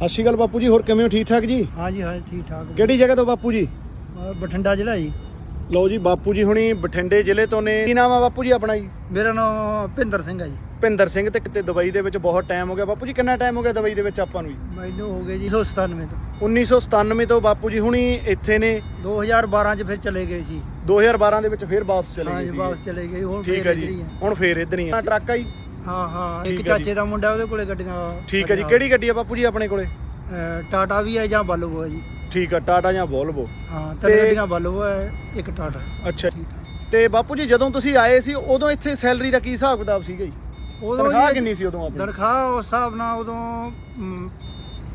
ਸਤਿ ਸ਼੍ਰੀ ਅਕਾਲ ਬਾਪੂ ਜੀ ਹੋਰ ਕਿਵੇਂ ਹੋ? ਠੀਕ ਠਾਕ ਜੀ? ਹਾਂਜੀ ਹਾਂ ਠੀਕ ਠਾਕ। ਕਿਹੜੀ ਜਗ੍ਹਾ ਤੋਂ ਬਾਪੂ ਜੀ? ਅਹ ਬਠਿੰਡਾ ਜ਼ਿਲ੍ਹਾ ਜੀ। ਲਓ ਜੀ ਬਾਪੂ ਜੀ ਹੁਣੀ ਬਠਿੰਡੇ ਜ਼ਿਲ੍ਹੇ ਤੋਂ ਨੇ। ਕੀ ਨਾਮ ਆ ਬਾਪੂ ਜੀ ਆਪਣਾ ਜੀ? ਮੇਰਾ ਨਾਮ ਭਿੰਦਰ ਸਿੰਘ ਹੈ ਜੀ। ਭਿੰਦਰ ਸਿੰਘ ਤੇ ਕਿਤੇ ਦੁਬਈ ਦੇ ਵਿੱਚ ਬਹੁਤ ਟਾਈਮ ਹੋ ਗਿਆ। ਬਾਪੂ ਜੀ ਕਿੰਨਾ ਟਾਈਮ ਹੋ ਗਿਆ ਦੁਬਈ ਦੇ ਵਿੱਚ ਆਪਾਂ ਨੂੰ ਜੀ? ਮੈਨੂੰ ਹੋ ਗਏ ਜੀ 197 ਤੋਂ। 1997 ਤੋਂ ਬਾਪੂ ਜੀ ਹੁਣੀ ਇੱਥੇ ਨੇ। 2012 ਚ ਫਿਰ ਚਲੇ ਗਏ ਸੀ। 2012 ਦੇ ਵਿੱਚ ਫੇਰ ਵਾਪਸ ਚਲੇ ਹਾਂ ਗਏ ਜੀ ਸੀ। ਵਾਪਸ ਚਲੇ ਗਏ ਹੁਣ ਠੀਕ ਫਿਰ ਹੈ ਇੱਧਰ ਜੀ। ਹੀ ਆ। ਹੁਣ ਫੇਰ ਇੱਧਰ ਹੀ ਆ। ਟਰੱਕ ਆ ਜੀ? ਹਾਂ ਹਾਂ ਠੀਕ ਇੱਕ ਹੈ ਜੀ। ਚਾਚੇ ਦਾ ਮੁੰਡਾ ਉਹਦੇ ਕੋਲੇ ਗੱਡੀਆਂ ਠੀਕ ਹੈ ਜੀ। ਕਿਹੜੀ ਗੱਡੀ ਆ ਬਾਪੂ ਜੀ ਆਪਣੇ ਕੋਲੇ? ਅਹ ਟਾਟਾ ਵੀ ਹੈ ਜਾਂ ਬਾਲਵੋ ਹੈ ਜੀ। ਠੀਕ ਆ ਟਾਟਾ ਜਾਂ ਵੋਲਵੋ ਹਾਂ ਤੇ- ਗੱਡੀਆਂ ਬਾਲਵੋ ਹੈ ਇੱਕ ਟਾਟਾ। ਅੱਛਾ ਠੀਕ ਹੈ ਤੇ ਬਾਪੂ ਜੀ ਜਦੋਂ ਤੁਸੀਂ ਆਏ ਸੀ ਉਦੋਂ ਇੱਥੇ ਸੈਲਰੀ ਦਾ ਕੀ ਹਿਸਾਬ ਕਿਤਾਬ ਸੀਗਾ ਜੀ? ਉਦੋਂ ਤਨਖਾਹ ਕਿੰਨੀ ਸੀ ਉਦੋਂ ਆਪਣੀ? ਤਨਖਾਹ ਉਸ ਹਿਸਾਬ ਨਾਲ ਉਦੋਂ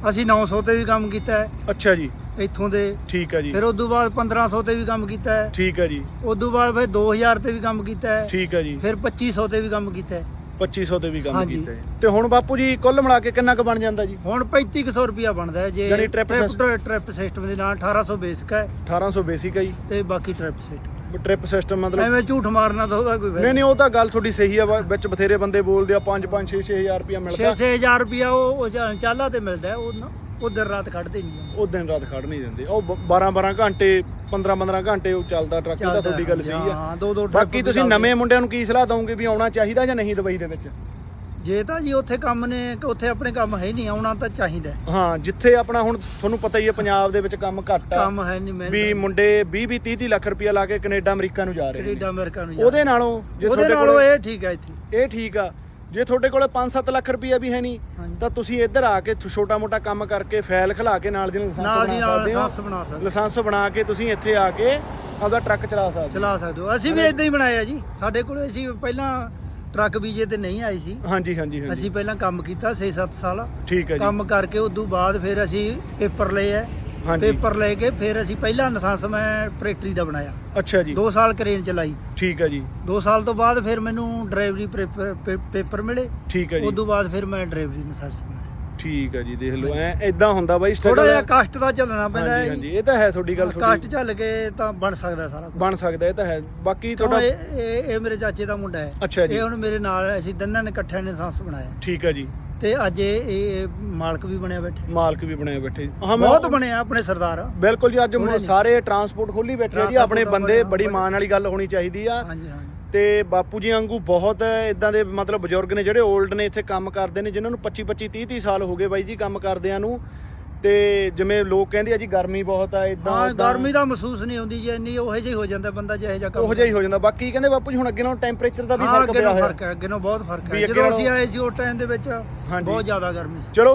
ਅਸੀਂ 900 ਤੇ ਵੀ ਕੰਮ ਕੀਤਾ ਹੈ। ਅੱਛਾ ਜੀ। ਇੱਥੋਂ ਦੇ। ਠੀਕ ਹੈ ਜੀ। ਫਿਰ ਉਸ ਤੋਂ ਬਾਅਦ 1500 ਤੇ ਵੀ ਕੰਮ ਕੀਤਾ ਹੈ। ਠੀਕ ਹੈ ਜੀ। ਉਸ ਤੋਂ ਬਾਅਦ ਫਿਰ 2000 ਤੇ ਵੀ ਕੰਮ ਕੀਤਾ ਹੈ। ਠੀਕ ਹੈ ਜੀ। ਫਿਰ 2500 ਤੇ ਵੀ ਕੰਮ ਕੀਤਾ ਹੈ। 2500 ਤੇ ਵੀ ਕੰਮ ਹਾਂਜੀ। ਕੀਤਾ। ਹੈ। ਤੇ ਹੁਣ ਬਾਪੂ ਜੀ ਕੁੱਲ ਮਿਲਾ ਕੇ ਕਿੰਨਾ ਕੁ ਬਣ ਜਾਂਦਾ ਜੀ? ਹੁਣ 3500 ਰੁਪਿਆ ਬਣਦਾ ਹੈ ਜੇ ਯਾਨੀ trip ਟ੍ਰਿਪ ਸਿਸਟਮ ਦੇ ਨਾਲ 1800 ਬੇਸਿਕ ਹੈ। 1800 ਬੇਸਿਕ ਹੈ ਜੀ। ਤੇ ਬਾਕੀ ਟ੍ਰਿਪ ਸਿਸਟਮ ਟ੍ਰਿਪ ਸਿਸਟਮ ਮਤਲਬ ਐਵੇਂ ਝੂਠ ਮਾਰਨਾ ਤਾਂ ਉਹਦਾ ਕੋਈ ਨਹੀਂ ਨਹੀਂ ਉਹ ਤਾਂ ਗੱਲ ਤੁਹਾਡੀ ਸਹੀ ਆ ਵਾ- ਵਿੱਚ ਬਥੇਰੇ ਬੰਦੇ ਬੋਲਦੇ ਆ 5 5 6 6000 ਰੁਪਇਆ ਮਿਲਦਾ। 6-6000 ਰੁਪਿਆ ਉਹ ਉਹ ਜਾਂ ਚਾਲਾ ਤੇ ਮਿਲਦਾ ਹੈ, ਉਹ ਨਾ- ਉਹ ਦਿਨ ਰਾਤ ਕੱਢਦੇ ਨਹੀਂ ਉਹ ਦਿਨ ਰਾਤ ਖੜ ਨਹੀਂ ਦਿੰਦੇ। ਉਹ 12 12 ਘੰਟੇ 15 15 ਘੰਟੇ ਉਹ ਚੱਲਦਾ ਟਰੱਕ ਇਹ ਤਾਂ ਤੁਹਾਡੀ ਗੱਲ ਸਹੀ ਆ। ਹਾਂ ਦੋ ਦੋ trip ਬਾਕੀ ਤੁਸੀਂ। ਨਵੇਂ ਮੁੰਡਿਆਂ ਨੂੰ ਕੀ ਸਲਾਹ ਦਵੋਗੇ ਵੀ ਆਉਣਾ ਚਾਹੀਦਾ ਜਾਂ ਨਹੀਂ ਦੁਬਈ ਦੇ ਵਿੱਚ? ਜੇ ਤਾਂ ਜੀ ਉੱਥੇ ਕੰਮ ਨੇ ਕਿ ਉੱਥੇ ਆਪਣੇ ਕੰਮ ਹੈ ਨਹੀਂ ਆਉਣਾ ਤਾਂ ਚਾਹੀਦਾ ਹੈ। ਹਾਂ ਜਿੱਥੇ ਆਪਣਾ ਹੁਣ ਤੁਹਾਨੂੰ ਪਤਾ ਹੀ ਹੈ ਪੰਜਾਬ ਦੇ ਵਿੱਚ ਕੰਮ ਘੱਟ ਆ। ਕੰਮ ਹੈ ਨਹੀਂ ਮੈਂ ਵੀ ਮੁੰਡੇ 20 20 30 ਲੱਖ ਰੁਪਇਆ ਲਾ ਕੇ ਕੈਨੇਡਾ ਅਮਰੀਕਾ ਨੂੰ ਜਾ ਰਹੇ ਨੇ। ਕੈਨੇਡਾ ਅਮਰੀਕਾ ਨੂੰ ਉਹਦੇ ਨਾਲੋਂ ਜੇ ਉਹਦੇ ਤੁਹਾਡੇ ਨਾਲੋਂ ਇਹ ਠੀਕ ਹੈ ਇੱਥੇ। ਇਹ ਠੀਕ ਆ। ਜੇ ਤੁਹਾਡੇ ਕੋਲ 5-7 ਲੱਖ ਰੁਪਇਆ ਵੀ ਹੈ ਨਹੀਂ। ਤਾਂ ਤੁਸੀਂ ਇੱਧਰ ਆ ਕੇ ਛੋਟਾ ਮੋਟਾ ਕੰਮ ਕਰਕੇ ਫਾਈਲ ਖਿਲਾ ਕੇ ਨਾਲ ਦੀ ਨਾਲ ਨਾਲ ਦੀ ਨਾਲ ਸਕਦੇ ਹੋ। ਲਾਇਸੈਂਸ ਬਣਾ ਸਕਦੇ। ਲਾਇਸੈਂਸ ਬਣਾ ਕੇ ਤੁਸੀਂ ਇੱਥੇ ਆ ਕੇ ਆਪਦਾ ਟਰੱਕ ਚਲਾ ਸਕਦੇ। ਚਲਾ ਸਕਦੇ ਹੋ। ਅਸੀਂ ਵੀ ਇਦਾਂ ਹੀ ਬਣਾਇਆ ਜੀ। ਸਾਡੇ ਕੋਲ ਅਸੀਂ ਪਹਿਲਾਂ ਟਰੱਕ ਵੀਜੇ ਤੇ ਨਹੀਂ ਆਈ ਸੀ। ਹਾਂਜੀ ਹਾਂਜੀ ਹਾਂਜੀ। ਅਸੀਂ ਪਹਿਲਾਂ ਕੰਮ ਕੀਤਾ 6-7 ਸਾਲ। ਠੀਕ ਹੈ ਜੀ। ਕੰਮ ਕਰਕੇ ਉਸ ਤੋਂ ਬਾਅਦ ਫਿਰ ਅਸੀਂ ਪੇਪਰ ਲਏ ਐ ਹਾਂਜੀ। ਪੇਪਰ ਲੈ ਕੇ ਫਿਰ ਅਸੀਂ ਪਹਿਲਾ ਲਾਇਸੈਂਸ ਮੈਂ ਪ੍ਰੈਕਟਰੀ ਦਾ ਬਣਾਇਆ। ਅੱਛਾ ਜੀ। 2 ਸਾਲ ਕਰੇਨ ਚਲਾਈ। ਠੀਕ ਹੈ ਜੀ। 2 ਸਾਲ ਤੋਂ ਬਾਅਦ ਫਿਰ ਮੈਨੂੰ ਡਰਾਈਵਰੀ ਪੇਪਰ ਪੇ- ਪੇਪਰ ਮਿਲੇ। ਠੀਕ ਹੈ ਉਸ ਜੀ। ਤੋਂ ਬਾਅਦ ਫਿਰ ਮੈਂ ਡਰਾਈਵਰੀ ਲਾਇਸੈਂਸ ਬਣਾਇਆ। ਠੀਕ ਹੈ ਜੀ ਦੇਖ ਲਓ ਐ ਇਦਾਂ ਹੁੰਦਾ ਬਾਈ ਥੋੜਾ struggle ਜਿਹਾ ਕਸ਼ਟ ਦਾ ਚੱਲਣਾ ਪੈਂਦਾ ਹਾਂਜੀ ਹੈ। ਹਾਂਜੀ ਇਹ ਤਾਂ ਹੈ ਤੁਹਾਡੀ ਗੱਲ ਕਸ਼ਟ ਤੁਹਾਡੀ ਚੱਲ ਕੇ ਤਾਂ ਬਣ ਸਕਦਾ ਸਾਰਾ ਕੁਝ ਬਣ ਸਕਦਾ ਇਹ ਤਾਂ ਹੈ। ਬਾਕੀ ਤੁਹਾਡਾ ਇਹ ਇਹ ਮੇਰੇ ਚਾਚੇ ਦਾ ਮੁੰਡਾ ਹੈ। ਅੱਛਾ ਜੀ। ਇਹ ਹੁਣ ਮੇਰੇ ਨਾਲ ਅਸੀਂ ਦੋਨਾਂ ਨੇ ਇਕੱਠਿਆਂ ਨੇ ਲਾਇਸੈਂਸ ਬਣਾਇਆ। ਠੀਕ ਹੈ ਜੀ। ਤੇ ਅੱਜ ਇਹ ਇਹ ਮਾਲਕ ਵੀ ਬਣਿਆ ਬੈਠੇ ਮਾਲਕ ਵੀ ਬਣਿਆ ਬੈਠੇ ਹਾਂ ਮੈਂ ਬਹੁਤ ਬਣਿਆ ਆਪਣੇ ਸਰਦਾਰ। ਬਿਲਕੁਲ ਜੀ ਅੱਜ ਉਹਨੇ। ਸਾਰੇ ਟਰਾਂਸਪੋਰਟ ਖੋਲੀ ਬੈਠੇ ਆ ਜੀ ਆਪਣੇ ਟਰਾਂਸਪੋਰਟ ਬੰਦੇ ਬੜੇ- ਬੜੀ ਮਾਣ ਵਾਲੀ ਗੱਲ ਹੋਣੀ ਚਾਹੀਦੀ ਆ। ਹਾਂਜੀ ਹਾਂਜੀ। ਤੇ ਬਾਪੂ ਜੀ ਵਾਂਗੂ ਬਹੁਤ ਇਦਾਂ ਦੇ ਮਤਲਬ ਬਜ਼ੁਰਗ ਨੇ ਜਿਹੜੇ 올ਡ ਨੇ ਇੱਥੇ ਕੰਮ ਕਰਦੇ ਨੇ ਜਿਨ੍ਹਾਂ ਨੂੰ 25 25 30 30 ਸਾਲ ਹੋ ਗਏ ਬਾਈ ਜੀ ਕੰਮ ਕਰਦਿਆਂ ਨੂੰ। ਤੇ ਜਿਵੇਂ ਲੋਕ ਕਹਿੰਦੇ ਆ ਜੀ ਗਰਮੀ ਬਹੁਤ ਆ ਇਦਾਂ ਹਾਂ ਗਰਮੀ ਦਾ ਮਹਿਸੂਸ ਨਹੀਂ ਹੁੰਦੀ ਜੇ ਇੰਨੀ ਉਹੋ ਜਿਹੀ ਹੋ ਜਾਂਦਾ ਬੰਦਾ ਜਿਹੇ ਜਿਹਾ ਕੰਮ ਉਹੋ ਜਿਹਾ ਹੀ ਹੋ ਜਾਂਦਾ। ਬਾਕੀ ਕਹਿੰਦੇ ਬਾਪੂ ਜੀ ਹੁਣ ਅੱਗੇ ਨਾਲੋਂ ਟੈਂਪਰੇਚਰ ਦਾ ਵੀ ਹਾਂ ਫ਼ਰਕ ਪਿਆ ਹੋਇਆ। ਹੈ ਅੱਗੇ ਨੂੰ ਬਹੁਤ ਫ਼ਰਕ ਹੈ। ਜਦੋਂ ਨਾਲੋਂ- ਅਸੀਂ ਆਏ ਸੀ ਉਸ ਟਾਈਮ ਦੇ ਵਿੱਚ। ਬਹੁਤ ਜ਼ਿਆਦਾ ਗਰਮੀ ਸੀ। ਚਲੋ